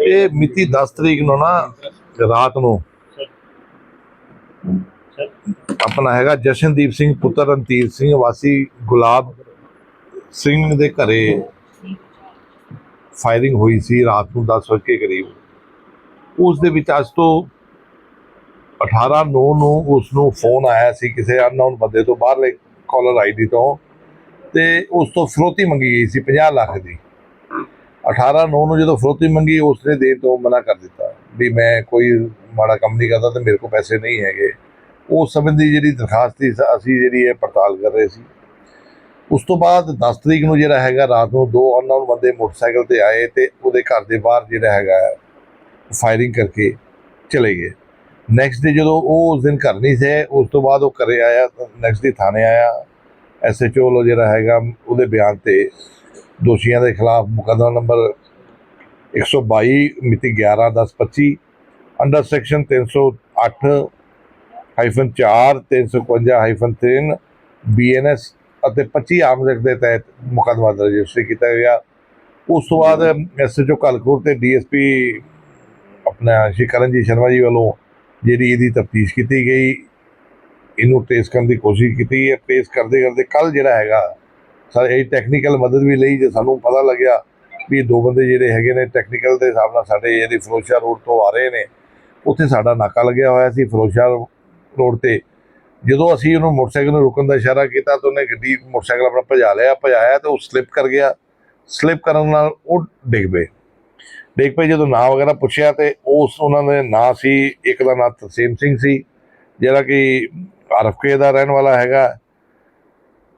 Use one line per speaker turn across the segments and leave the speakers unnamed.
ਇਹ ਮਿਤੀ 10 ਤਰੀਕ ਨੂੰ ਨਾ, ਰਾਤ ਨੂੰ। ਆਪਣਾ ਹੈਗਾ ਜਸ਼ਨਦੀਪ ਸਿੰਘ, ਪੁੱਤਰ ਰਣਧੀਰ ਸਿੰਘ, ਵਾਸੀ ਗੁਲਾਬ ਸਿੰਘ ਦੇ ਘਰੇ ਫਾਇਰਿੰਗ ਹੋਈ ਸੀ ਰਾਤ ਨੂੰ 10 ਵਜੇ ਕੇ ਕਰੀਬ। ਉਸ ਦੇ ਵਿੱਚ ਅੱਜ ਤੋਂ 18 ਨੂੰ ਨੂੰ ਉਸ ਨੂੰ ਫੋਨ ਆਇਆ ਸੀ ਕਿਸੇ ਅਨਨੋਨ ਬੰਦੇ ਤੋਂ, ਬਾਹਰਲੇ ਕਾਲਰ ਆਈਡੀ ਤੋਂ। ਤੇ ਉਸ ਤੋਂ ਫਰੋਤੀ ਮੰਗੀ ਗਈ ਸੀ 50 ਲੱਖ ਦੀ। 18 ਨੂੰ ਨੂੰ ਜਦੋਂ ਫਰੋਤੀ ਮੰਗੀ, ਉਸਨੇ ਦੇਣ ਤੋਂ ਮਨਾ ਕਰ ਦਿੱਤਾ ਵੀ ਮੈਂ ਕੋਈ ਮਾੜਾ ਕੰਮ ਨਹੀਂ ਕਰਦਾ ਤੇ ਮੇਰੇ ਕੋਲ ਪੈਸੇ ਨਹੀਂ ਹੈਗੇ। ਉਸ ਸੰਬੰਧੀ ਜਿਹੜੀ ਦਰਖਾਸਤ ਸੀ ਅਸੀਂ ਜਿਹੜੀ ਹੈ ਪੜਤਾਲ ਕਰ ਰਹੇ ਸੀ। ਉਸ ਤੋਂ ਬਾਅਦ 10 ਤਰੀਕ ਨੂੰ ਜਿਹੜਾ ਹੈਗਾ, ਰਾਤ ਨੂੰ ਦੋ ਅਨਨੋਨ ਬੰਦੇ ਮੋਟਰਸਾਈਕਲ ਤੇ ਆਏ ਤੇ ਉਹਦੇ ਘਰ ਦੇ ਬਾਹਰ ਜਿਹੜਾ ਹੈਗਾ ਫਾਇਰਿੰਗ ਕਰਕੇ ਚਲੇ ਗਏ। ਨੈਕਸਟ ਡੇ ਜਦੋਂ ਉਹ ਉਸ ਦਿਨ ਘਰ ਨਹੀਂ ਸੀ, ਉਸ ਤੋਂ ਬਾਅਦ ਉਹ ਘਰੇ ਆਇਆ ਨੈਕਸਟ ਡੇ ਥਾਣੇ ਆਇਆ। ਐਸਐਚਓ ਵੱਲੋਂ ਜਿਹੜਾ ਹੈਗਾ, ਉਹਦੇ ਬਿਆਨ ਤੇ ਦੋਸ਼ੀਆਂ ਦੇ ਖਿਲਾਫ ਮੁਕੱਦਮਾ ਨੰਬਰ 122 ਮਿਤੀ 11 10 25 under section 308 hyphen 4 351 hyphen 3 BNS ਅਤੇ 25 ਆਰਮਸ ਐਕਟ ਦੇ ਤਹਿਤ ਮੁਕੱਦਮਾ ਦਰਜ ਰਜਿਸਟਰ ਕੀਤਾ ਗਿਆ। ਉਸ ਤੋਂ ਬਾਅਦ ਐਸਐਚਓ ਕਲਕੂਰ ਤੇ ਡੀਐਸਪੀ ਆਪਣਾ ਸ਼੍ਰੀ ਕਰਨਜੀਤ ਸ਼ਰਮਾ ਜੀ ਵੱਲੋਂ ਜਿਹੜੀ ਇਹਦੀ ਤਫਤੀਸ਼ ਕੀਤੀ ਗਈ, ਇਹਨੂੰ ਟ੍ਰੇਸ ਕਰਨ ਦੀ ਕੋਸ਼ਿਸ਼ ਕੀਤੀ ਹੈ। ਟ੍ਰੇਸ ਕਰਦੇ ਕਰਦੇ ਕੱਲ ਜਿਹੜਾ ਹੈਗਾ ਇਹ ਟੈਕਨੀਕਲ ਮਦਦ ਵੀ ਲਈ ਜੇ ਸਾਨੂੰ ਪਤਾ ਲੱਗਿਆ ਵੀ ਇਹ ਦੋ ਬੰਦੇ ਜਿਹੜੇ ਹੈਗੇ ਨੇ ਟੈਕਨੀਕਲ ਦੇ ਹਿਸਾਬ ਨਾਲ ਸਾਡੇ ਜਿਹੜੀ ਫਿਰੋਜ਼ਸ਼ਾਹ ਰੋਡ ਤੋਂ ਆ ਰਹੇ ਨੇ, ਉੱਥੇ ਸਾਡਾ ਨਾਕਾ ਲੱਗਿਆ ਹੋਇਆ ਸੀ ਫਿਰੋਜ਼ਸ਼ਾਹ ਰੋਡ ਤੇ। ਜਦੋਂ ਅਸੀਂ ਉਹਨੂੰ ਮੋਟਰਸਾਈਕਲ ਨੂੰ ਰੁਕਣ ਦਾ ਇਸ਼ਾਰਾ ਕੀਤਾ ਤਾਂ ਉਹਨੇ ਗੱਡੀ ਮੋਟਰਸਾਈਕਲ ਆਪਣਾ ਭਜਾ ਲਿਆ, ਭਜਾਇਆ ਤੇ ਉਹ ਸਲਿੱਪ ਕਰ ਗਿਆ। ਸਲਿੱਪ ਕਰਨ ਨਾਲ ਉਹ ਡਿੱਗ ਪਏ। ਡਿੱਗ ਪਏ ਜਦੋਂ ਨਾਂ ਵਗੈਰਾ ਪੁੱਛਿਆ ਤੇ ਉਸ ਉਹਨਾਂ ਦੇ ਨਾਂ ਸੀ, ਇੱਕ ਦਾ ਨਾਂ ਤਰਸੇਮ ਸਿੰਘ ਸੀ, ਜਿਹੜਾ ਕਿ ਆਰਫਕੇ ਦਾ ਰਹਿਣ ਵਾਲਾ ਹੈਗਾ।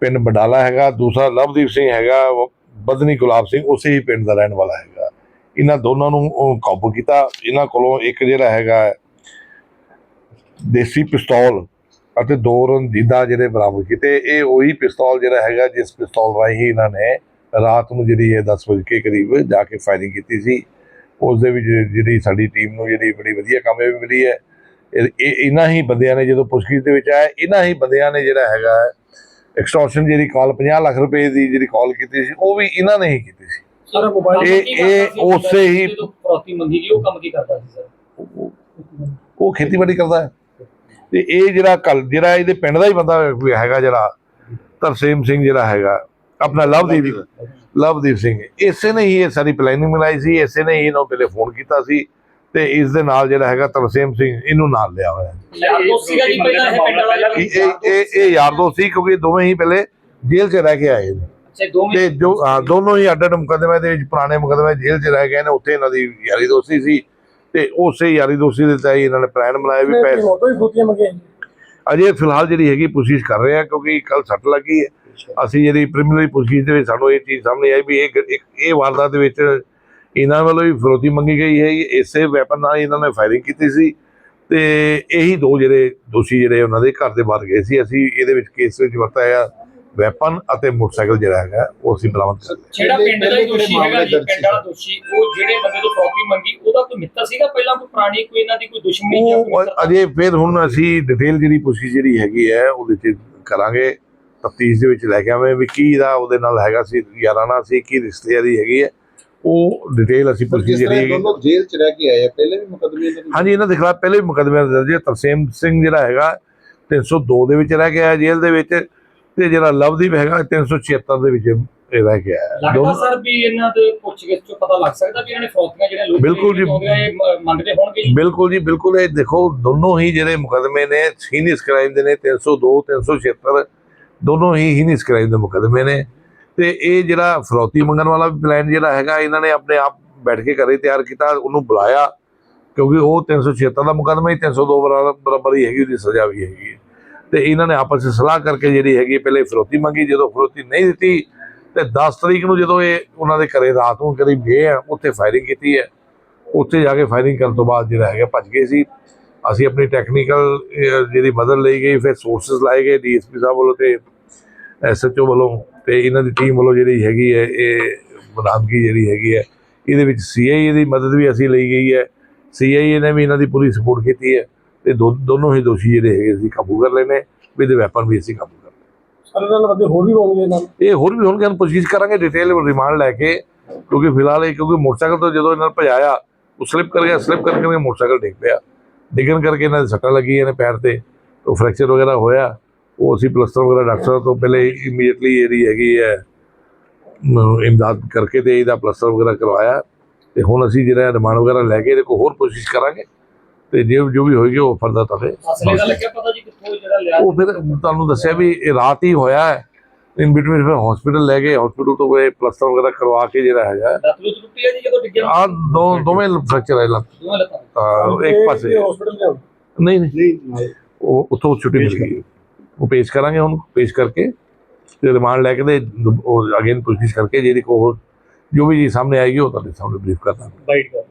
ਪਿੰਡ ਬਡਾਲਾ ਹੈਗਾ, ਦੂਸਰਾ ਲਵਦੀਪ ਸਿੰਘ ਹੈਗਾ, ਬਦਨੀ ਗੁਲਾਬ ਸਿੰਘ ਉਸੇ ਹੀ ਪਿੰਡ ਦਾ ਰਹਿਣ ਵਾਲਾ ਹੈਗਾ। ਇਹਨਾਂ ਦੋਨਾਂ ਨੂੰ ਕਾਬੂ ਕੀਤਾ। ਇਹਨਾਂ ਕੋਲੋਂ ਇੱਕ ਜਿਹੜਾ ਹੈਗਾ ਦੇਸੀ ਪਿਸਤੌਲ ਅਤੇ ਦੋ ਰੰਜੀਦਾ ਜਿਹੜੇ ਬਰਾਮਦ ਕੀਤੇ। ਇਹ ਉਹੀ ਪਿਸਤੌਲ ਜਿਹੜਾ ਹੈਗਾ, ਜਿਸ ਪਿਸਤੌਲ ਰਾਹੀਂ ਇਹਨਾਂ ਨੇ ਰਾਤ ਨੂੰ ਜਿਹੜੀ ਹੈ 10 ਵਜੇ ਕੇ ਕਰੀਬ ਜਾ ਕੇ ਫਾਇਰਿੰਗ ਕੀਤੀ ਸੀ। ਉਸ ਦੇ ਵਿੱਚ ਜਿਹੜੀ ਸਾਡੀ ਟੀਮ ਨੂੰ ਜਿਹੜੀ ਬੜੀ ਵਧੀਆ ਕਾਮਯਾਬੀ ਮਿਲੀ ਹੈ। ਇਹ, ਇਹ- ਇਹਨਾਂ ਹੀ ਬੰਦਿਆਂ ਨੇ ਜਦੋਂ ਪੁੱਛਗਿੱਛ ਦੇ ਵਿੱਚ ਆਇਆ, ਇਹਨਾਂ ਹੀ ਬੰਦਿਆਂ ਨੇ ਜਿਹੜਾ ਹੈਗਾ ਐਕਸਟੋਰਸ਼ਨ ਜਿਹੜੀ ਕਾਲ 50 ਲੱਖ ਰੁਪਏ ਦੀ ਜਿਹੜੀ ਕਾਲ ਕੀਤੀ ਸੀ ਉਹ ਵੀ ਇਹਨਾਂ ਨੇ ਹੀ ਕੀਤੀ ਸੀ।
ਸਾਰਾ ਮੋਬਾਈਲ
ਇਹ- ਇਹ ਉਸੇ ਹੀ-
ਜਦੋਂ ਫਰੋਤੀ ਮੰਗੀ ਗਈ ਉਹ ਕੰਮ ਕੀ ਕਰਦਾ ਸੀ ਸਰ?
ਉਹ- ਉਹ ਖੇਤੀਬਾੜੀ ਕਰਦਾ ਹੈ। ਤੇ ਇਹ ਜਿਹੜਾ ਕੱਲ ਜਿਹੜਾ ਇਹਦੇ ਪਿੰਡ ਦਾ ਹੀ ਬੰਦਾ ਹੈਗਾ ਜਿਹੜਾ ਤਰਸੇਮ ਸਿੰਘ ਜਿਹੜਾ ਹੈਗਾ ਆਪਣਾ ਲਵਦੀਪ ਲਵਦੀਪ। ਸਿੰਘ। ਇਸੇ ਨੇ ਹੀ ਇਹ ਸਾਰੀ ਪਲੈਨਿੰਗ ਬਣਾਈ ਸੀ ਇਸੇ ਨੇ ਹੀ ਇਹਨੂੰ ਪਹਿਲੇ ਫੋਨ ਕੀਤਾ ਸੀ। ਤੇ ਇਸ ਦੇ ਨਾਲ ਜਿਹੜਾ ਹੈਗਾ ਤਰਸੇਮ ਸਿੰਘ ਇਹਨੂੰ ਨਾਲ ਲਿਆ ਹੋਇਆ ਹੈ।
ਯਾਰ ਦੋਸਤ ਸੀਗਾ ਜੀ ਪਹਿਲਾਂ ਇਹ
ਇਹ ਇਹ ਯਾਰ ਦੋਸਤ ਸੀ ਕਿਉਂਕਿ ਦੋਵੇਂ ਹੀ ਪਹਿਲੇ ਜੇਲ੍ਹ 'ਚ ਰਹਿ ਕੇ ਆਏ ਨੇ।
ਅੱਛਾ ਦੋਵੇਂ
ਤੇ ਜੋ ਦੋਨੋਂ ਹੀ ਅੱਡ ਮੁਕੱਦਮੇ ਦੇ ਵਿੱਚ ਪੁਰਾਣੇ ਮੁਕੱਦਮੇ ਜੇਲ੍ਹ 'ਚ ਰਹਿ ਗਏ ਨੇ ਉੱਥੇ ਇਹਨਾਂ ਦੀ ਯਾਰੀ ਦੋਸਤੀ ਸੀ। ਤੇ ਉਸੇ ਯਾਰੀ ਦੋਸਤੀ ਦੇ ਤਹਿਤ ਹੀ ਇਹਨਾਂ ਨੇ ਪਲਾਨ ਬਣਾਇਆ ਵੀ ਪੈਸੇ
ਫੋਟੋ ਹੀ ਫੋਟੀਆਂ ਮੰਗੇ
ਅਜੇ ਫਿਲਹਾਲ ਜਿਹੜੀ ਹੈਗੀ ਪੁੱਛਗਿੱਛ ਕਰ ਰਹੇ ਆ ਕਿਉਂਕਿ ਕੱਲ ਸੱਟ ਲੱਗੀ ਹੈ। ਅਸੀਂ ਜਿਹੜੀ ਪ੍ਰੀਲਿਮਿਨਰੀ ਪੁੱਛਗਿੱਛ ਦੇ ਵਿੱਚ ਸਾਨੂੰ ਇਹ ਚੀਜ਼ ਸਾਹਮਣੇ ਆਈ ਵੀ ਇਹ ਇਹ ਵਾਰਦਾਤ ਦੇ ਵਿੱਚ ਇਹਨਾਂ ਵੱਲੋਂ ਵੀ ਫਰੋਤੀ ਮੰਗੀ ਗਈ ਹੈ ਇਸੇ ਵੈਪਨ ਨਾਲ ਇਹਨਾਂ ਨੇ ਫਾਇਰਿੰਗ ਕੀਤੀ ਸੀ। ਤੇ ਇਹੀ ਦੋ ਜਿਹੜੇ ਦੋਸ਼ੀ ਜਿਹੜੇ ਉਹਨਾਂ ਦੇ ਘਰ ਦੇ ਬਾਹਰ ਗਏ ਸੀ। ਅਸੀਂ ਇਹਦੇ ਵਿੱਚ ਕੇਸ ਵਿੱਚ ਵਰਤਾਇਆ ਵੈਪਨ ਅਤੇ ਮੋਟਰਸਾਈਕਲ ਜਿਹੜਾ ਹੈਗਾ ਉਹ ਅਸੀਂ ਬਰਾਮਦ ਕਰ ਲਿਆ।
ਜਿਹੜਾ ਪਿੰਡ ਦਾ ਹੀ ਦੋਸ਼ੀ ਹੈਗਾ ਜੀ ਪਿੰਡ ਵਾਲਾ ਦੋਸ਼ੀ ਉਹ ਜਿਹੜੇ ਬੰਦੇ ਤੋਂ ਫਰੋਤੀ ਮੰਗੀ ਉਹਦਾ ਕੋਈ ਮਿੱਤਰ ਸੀਗਾ? ਪਹਿਲਾਂ ਕੋਈ ਪੁਰਾਣੀ ਕੋਈ ਇਹਨਾਂ ਦੀ ਕੋਈ ਦੁਸ਼ਮਣੀ ਜਾਂ ਕੋਈ?
ਅਜੇ ਫਿਰ ਹੁਣ ਅਸੀਂ ਡਿਟੇਲ ਜਿਹੜੀ ਪੁੱਛੀ ਜਿਹੜੀ ਹੈਗੀ ਹੈ ਉਹਦੇ ਚ ਕਰਾਂਗੇ। ਤਫਤੀਸ਼ ਦੇ ਵਿੱਚ ਲੈ ਕੇ ਆਵੇਂ ਵੀ ਕੀ ਦਾ ਉਹਦੇ ਨਾਲ ਹੈਗਾ ਸੀ ਯਾਰਾਨਾ ਸੀ ਕੀ ਰਿਸ਼ਤੇਦਾਰੀ ਹੈਗੀ ਹੈ। ਉਹ ਡਿਟੇਲ ਅਸੀਂ ਪੁੱਛੀ
ਤਰ੍ਹਾਂ
ਜਿਹੜੀ
ਦੋਨੋਂ ਜੇਲ੍ਹ ਚ ਰਹਿ ਕੇ ਆਏ ਆ ਪਹਿਲੇ ਵੀ ਮੁਕੱਦਮੇ ਦੇ
ਹਾਂਜੀ ਇਹਨਾਂ ਦੇ ਖਿਲਾਫ ਪਹਿਲੇ ਵੀ ਮੁਕੱਦਮੇ ਦਰਜ ਹੈ ਤਰਸੇਮ ਸਿੰਘ ਜਿਹੜਾ ਹੈਗਾ 302 ਦੇ ਵਿੱਚ ਰਹਿ ਕੇ ਆਇਆ ਜੇਲ੍ਹ ਦੇ ਵਿੱਚ ਤੇ ਜਿਹੜਾ ਲਵਦੀਪ ਹੈਗਾ 376 ਦੇ ਵਿੱਚ ਇਹ ਰਹਿ ਕੇ ਆਇਆ।
ਲੱਗਦਾ
ਦੋਨੋਂ-
ਸਰ ਵੀ ਇਹਨਾਂ ਦੇ ਪੁੱਛਗਿੱਛ ਚੋਂ ਪਤਾ ਲੱਗ ਸਕਦਾ ਵੀ ਇਹਨਾਂ ਨੇ ਫਰੋਤੀਆਂ ਜਿਹੜੇ ਲੋਕ
ਬਿਲਕੁਲ ਜੀ।
ਮੰਗਦੇ ਹੋਣਗੇ ਜੀ?
ਬਿਲਕੁਲ ਜੀ ਬਿਲਕੁਲ। ਇਹ ਦੇਖੋ ਦੋਨੋਂ ਹੀ ਜਿਹੜੇ ਮੁਕੱਦਮੇ ਨੇ ਸੀਨੀਅਸ ਕ੍ਰਾਈਮ ਦੇ ਨੇ 302 376 ਦੋਨੋਂ ਹੀ ਹੀਨੀਅਸ ਕ੍ਰਾਈਮ ਦੇ ਮੁਕੱਦਮੇ ਨੇ। ਤੇ ਇਹ ਜਿਹੜਾ ਫਰੌਤੀ ਮੰਗਣ ਵਾਲਾ ਵੀ ਪਲਾਨ ਜਿਹੜਾ ਹੈਗਾ, ਇਹਨਾਂ ਨੇ ਆਪਣੇ ਆਪ ਬੈਠ ਕੇ ਘਰੇ ਤਿਆਰ ਕੀਤਾ, ਉਹਨੂੰ ਬੁਲਾਇਆ, ਕਿਉਂਕਿ ਉਹ 376 ਦਾ ਮੁਕੱਦਮਾ ਹੀ 302 ਬਰਾਬਰ ਬਰਾਬਰ ਹੀ ਹੈਗੀ, ਉਹਦੀ ਸਜ਼ਾ ਵੀ ਹੈਗੀ ਹੈ। ਤੇ ਇਹਨਾਂ ਨੇ ਆਪਸ ਵਿੱਚ ਸਲਾਹ ਕਰਕੇ ਜਿਹੜੀ ਹੈਗੀ ਪਹਿਲੇ ਫਰੋਤੀ ਮੰਗੀ, ਜਦੋਂ ਫਰੋਤੀ ਨਹੀਂ ਦਿੱਤੀ, ਤੇ 10 ਤਰੀਕ ਨੂੰ ਜਦੋਂ ਇਹ ਉਹਨਾਂ ਦੇ ਘਰੇ ਰਾਤ ਨੂੰ ਕਰੀਬ ਗਏ ਆ, ਉੱਥੇ ਫਾਇਰਿੰਗ ਕੀਤੀ ਹੈ ਉੱਥੇ ਜਾ ਕੇ ਫਾਇਰਿੰਗ ਕਰਨ ਤੋਂ ਬਾਅਦ ਜਿਹੜਾ ਹੈਗਾ, ਭੱਜ ਗਏ ਸੀ ਅਸੀਂ ਆਪਣੀ ਟੈਕਨੀਕਲ ਜਿਹੜੀ ਮਦਦ ਲਈ ਗਈ, ਫਿਰ ਸੋਰਸਸ ਲਾਏ ਗਏ, ਡੀਐਸਪੀ ਸਾਹਿਬ ਵੱਲੋਂ ਤੇ ਐਸਐਚਓ ਵੱਲੋਂ ਤੇ ਇਹਨਾਂ ਦੀ ਟੀਮ ਵੱਲੋਂ ਜਿਹੜੀ ਹੈਗੀ ਹੈ ਇਹ ਬਰਾਮਦਗੀ ਜਿਹੜੀ ਹੈਗੀ ਹੈ ਇਹਦੇ ਵਿੱਚ ਸੀਆਈਏ ਦੀ ਮਦਦ ਵੀ ਅਸੀਂ ਲਈ ਗਈ ਹੈ। ਸੀਆਈਏ ਨੇ ਵੀ ਇਹਨਾਂ ਦੀ ਪੂਰੀ ਸਪੋਰਟ ਕੀਤੀ ਹੈ ਤੇ ਦੋ- ਦੋਨੋਂ ਹੀ ਦੋਸ਼ੀ ਜਿਹੜੇ ਹੈਗੇ ਅਸੀਂ ਕਾਬੂ ਕਰ ਲਏ ਨੇ ਵਿਦ ਵੈਪਨ ਵੀ ਅਸੀਂ ਕਾਬੂ ਕਰ ਲਏ।
ਸਾਰੇ ਨਾਲ ਬੰਦੇ ਹੋਰ ਵੀ ਹੋਣਗੇ ਨਾਲ?
ਇਹ ਹੋਰ ਵੀ ਹੁਣ ਕਿਨ ਪੁੱਛਗਿੱਛ ਕਰਾਂਗੇ ਡਿਟੇਲ ਰਿਮਾਂਡ ਲੈ ਕੇ ਕਿਉਂਕਿ ਫਿਲਹਾਲ ਇਹ ਕਿਉਂਕਿ ਮੋਟਰਸਾਈਕਲ ਤੋਂ ਜਦੋਂ ਇਹਨਾਂ ਨੇ ਭਜਾਇਆ ਉਹ ਸਲਿੱਪ ਕਰ ਗਿਆ ਸਲਿੱਪ ਕਰਕੇ ਮੋਟਰਸਾਈਕਲ ਡਿੱਗ ਪਿਆ। ਡਿੱਗਣ ਕਰਕੇ ਇਹਨਾਂ ਦੇ ਸੱਟਾਂ ਲੱਗੀਆਂ ਨੇ ਪੈਰ ਤੇ ਉਹ ਫ੍ਰੈਕਚਰ ਵਗੈਰਾ ਹੋਇਆ। ਉਹ ਅਸੀਂ ਪਲਸਟਰ ਵਗੈਰਾ ਡਾਕਟਰ ਤੋਂ ਪਹਿਲੇ ਇਮੀਡੀਏਟਲੀ ਇਹਦੀ ਹੈਗੀ ਹੈ ਮ, ਇਮਦਾਦ ਕਰਕੇ ਤੇ ਇਹਦਾ ਪਲਸਟਰ ਵਗੈਰਾ ਕਰਵਾਇਆ। ਤੇ ਹੁਣ ਅਸੀਂ ਜਿਹੜਾ ਰਿਮਾਂਡ ਵਗੈਰਾ ਲੈ ਕੇ ਇਹਦੇ ਕੋਲ ਹੋਰ ਕੋਸ਼ਿਸ਼ ਕਰਾਂਗੇ। ਤੇ ਜੇ ਜੋ ਵੀ ਹੋਏਗੀ ਉਹ ਫਰਦਰ ਤੁਹਾਡੇ
ਅਸਲੇ ਦਾ ਲੱਗਿਆ ਪਤਾ ਜੀ ਕਿੱਥੋਂ ਜਿਹੜਾ ਲਿਆ
ਉਹ ਫਿਰ ਤੁਹਾਨੂੰ ਦੱਸਿਆ ਵੀ ਇਹ ਰਾਤ ਹੀ ਹੋਇਆ ਹੈ। ਇਨ ਬਿਟਵੀਨ ਫਿਰ ਹਸਪੀਟਲ ਲੈ ਗਏ ਹਸਪੀਟਲ ਤੋਂ ਇਹ ਪਲਸਟਰ ਵਗੈਰਾ ਕਰਵਾ ਕੇ ਜਿਹੜਾ ਹੈਗਾ
ਲੱਤ ਲੁੱਤ ਟੁੱਟੀ ਹੈ ਜੀ ਜਦੋਂ ਡਿੱਗਿਆ?
ਆ ਦੋ ਦੋਵੇਂ ਫ੍ਰੈਕਚਰ ਹੈ ਲੱਤ।
ਦੋਵੇਂ ਲੱਤਾਂ।
ਤਾਂ ਇੱਕ ਪਾਸੇ।
ਹਸਪੀਟਲ
ਨਹੀਂ ਨਹੀਂ। ਉਹ ਉੱਥੋਂ ਛੁੱਟੀ ਮਿਲ ਗਈ। ਉਹ ਪੇਸ਼ ਕਰਾਂਗੇ ਉਹਨੂੰ ਪੇਸ਼ ਕਰਕੇ ਤੇ ਰਿਮਾਂਡ ਲੈ ਕੇ ਤੇ ਉਹ ਅਗੇਨ ਪੁੱਛਗਿੱਛ ਕਰਕੇ ਜਿਹਦੀ ਕੋ ਜੋ ਵੀ ਜੀ ਸਾਹਮਣੇ ਆਏਗੀ ਉਹ ਤੁਹਾਡੇ ਸਾਹਮਣੇ ਬਰੀਫ ਕਰ ਦਾਂਗੇ।
ਬਾਈਟ ਕਰ